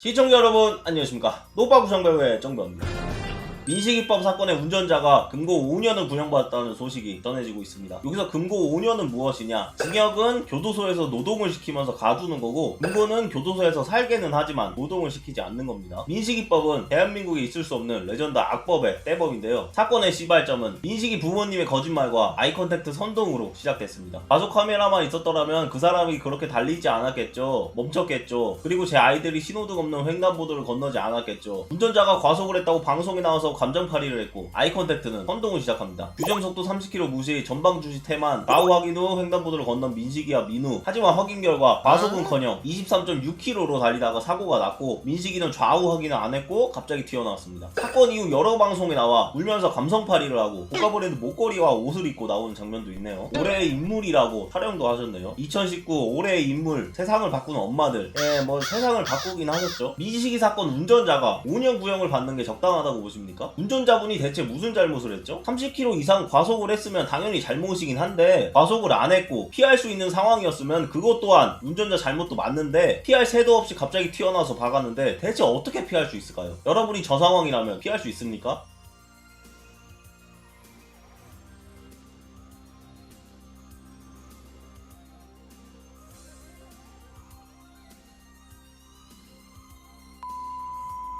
시청자 여러분 안녕하십니까? 노빠구정배우의 정배입니다 민식이법 사건의 운전자가 금고 5년을 구형받았다는 소식이 전해지고 있습니다. 여기서 금고 5년은 무엇이냐? 징역은 교도소에서 노동을 시키면서 가두는 거고 금고는 교도소에서 살게는 하지만 노동을 시키지 않는 겁니다. 민식이법은 대한민국에 있을 수 없는 레전드 악법의 떼법인데요. 사건의 시발점은 민식이 부모님의 거짓말과 아이컨택트 선동으로 시작됐습니다. 가족 카메라만 있었더라면 그 사람이 그렇게 달리지 않았겠죠. 멈췄겠죠. 그리고 제 아이들이 신호등 없는 횡단보도를 건너지 않았겠죠. 운전자가 과속을 했다고 방송에 나와서 감정팔이를 했고 아이컨택트는 선동을 시작합니다. 규정 속도 30km 무시 전방 주시 태만 라우 확인 후 횡단보도를 건넌 민식이와 민우 하지만 확인 결과 과속은커녕 23.6km로 달리다가 사고가 났고 민식이는 좌우 확인을 안 했고 갑자기 튀어나왔습니다. 사건 이후 여러 방송에 나와 울면서 감성팔이를 하고 고가 브랜드 목걸이와 옷을 입고 나오는 장면도 있네요. 올해의 인물이라고 촬영도 하셨네요. 2019 올해의 인물 세상을 바꾸는 엄마들 예 뭐 세상을 바꾸긴 하셨죠. 민식이 사건 운전자가 5년 구형을 받는 게 적당하다고 보십니까? 운전자분이 대체 무슨 잘못을 했죠? 30km 이상 과속을 했으면 당연히 잘못이긴 한데 과속을 안 했고 피할 수 있는 상황이었으면 그것 또한 운전자 잘못도 맞는데 피할 새도 없이 갑자기 튀어나와서 박았는데 대체 어떻게 피할 수 있을까요? 여러분이 저 상황이라면 피할 수 있습니까?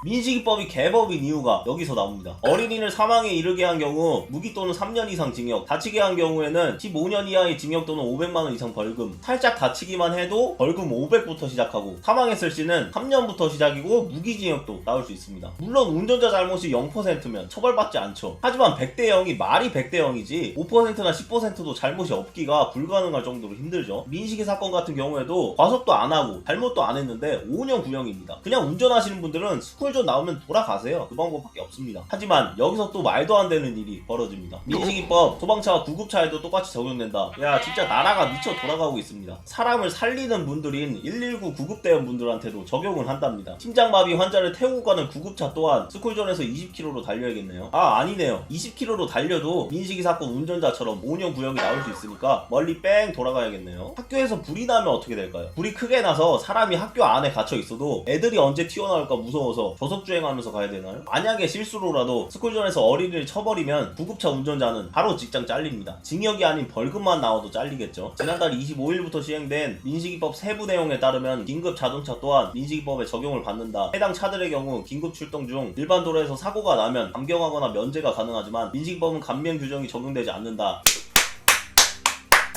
민식이법이 개법인 이유가 여기서 나옵니다. 어린이를 사망에 이르게 한 경우 무기 또는 3년 이상 징역, 다치게 한 경우에는 15년 이하의 징역 또는 500만 원 이상 벌금, 살짝 다치기만 해도 벌금 500부터 시작하고 사망했을 시는 3년부터 시작이고 무기징역도 나올 수 있습니다. 물론 운전자 잘못이 0%면 처벌받지 않죠. 하지만 100대 0이 말이 100대 0이지 5%나 10%도 잘못이 없기가 불가능할 정도로 힘들죠. 민식이 사건 같은 경우에도 과속도 안 하고 잘못도 안 했는데 5년 구형입니다. 그냥 운전하시는 분들은 스쿨 존 나오면 돌아가세요. 그 방법밖에 없습니다. 하지만 여기서 또 말도 안 되는 일이 벌어집니다. 민식이법 소방차와 구급차에도 똑같이 적용된다. 야 진짜 나라가 미쳐 돌아가고 있습니다. 사람을 살리는 분들인 119 구급대원 분들한테도 적용을 한답니다. 심장마비 환자를 태우고 가는 구급차 또한 스쿨존에서 20km로 달려야겠네요. 아 아니네요. 20km로 달려도 민식이 사건 운전자처럼 5년 구형이 나올 수 있으니까 멀리 뺑 돌아가야겠네요. 학교에서 불이 나면 어떻게 될까요? 불이 크게 나서 사람이 학교 안에 갇혀 있어도 애들이 언제 튀어나올까 무서워서 저속 주행하면서 가야 되나요? 만약에 실수로라도 스쿨존에서 어린이를 쳐버리면 구급차 운전자는 바로 직장 잘립니다. 징역이 아닌 벌금만 나와도 잘리겠죠. 지난달 25일부터 시행된 민식이법 세부 내용에 따르면 긴급 자동차 또한 민식이법에 적용을 받는다. 해당 차들의 경우 긴급 출동 중 일반 도로에서 사고가 나면 감경하거나 면제가 가능하지만 민식이법은 감면 규정이 적용되지 않는다.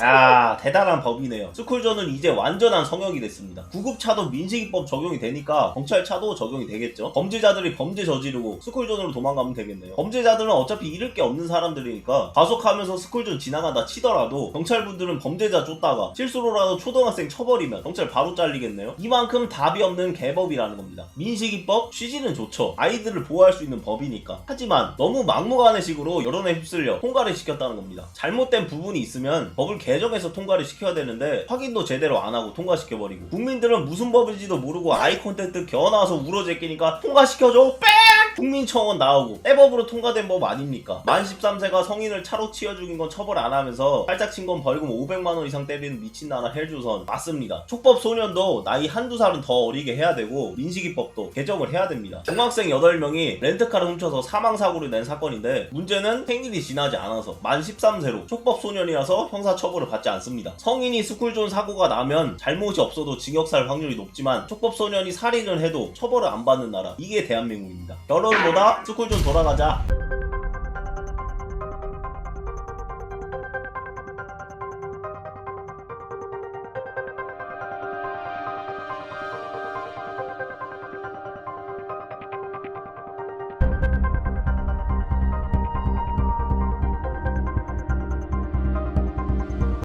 아 대단한 법이네요. 스쿨존은 이제 완전한 성역이 됐습니다. 구급차도 민식이법 적용이 되니까 경찰차도 적용이 되겠죠. 범죄자들이 범죄 저지르고 스쿨존으로 도망가면 되겠네요. 범죄자들은 어차피 잃을 게 없는 사람들이니까 과속하면서 스쿨존 지나가다 치더라도 경찰분들은 범죄자 쫓다가 실수로라도 초등학생 쳐버리면 경찰 바로 잘리겠네요. 이만큼 답이 없는 개법이라는 겁니다. 민식이법 취지는 좋죠. 아이들을 보호할 수 있는 법이니까. 하지만 너무 막무가내식으로 여론에 휩쓸려 통과를 시켰다는 겁니다. 잘못된 부분이 있으면 법을 개 정해서 통과를 시켜야 되는데 확인도 제대로 안 하고 통과시켜버리고 국민들은 무슨 법인지도 모르고 아이 콘텐트 겨나와서 울어 제끼니까 통과시켜줘 뺑! 국민청원 나오고 빼법으로 통과된 법 아닙니까? 만 13세가 성인을 차로 치여 죽인 건 처벌 안 하면서 살짝 친 건 벌금 500만원 이상 때리는 미친 나라 헬조선 맞습니다. 촉법 소년도 나이 한두 살은 더 어리게 해야 되고 민식이법도 개정을 해야 됩니다. 중학생 8명이 렌트카를 훔쳐서 사망사고를 낸 사건인데 문제는 생일이 지나지 않아서 만 13세로 촉법 소년이라서 형사처벌을 받지 않습니다. 성인이 스쿨존 사고가 나면 잘못이 없어도 징역 살 확률이 높지만 촉법 소년이 살인을 해도 처벌을 안 받는 나라 이게 대한민국입니다. 결 혼보다 스쿨존 돌아가자.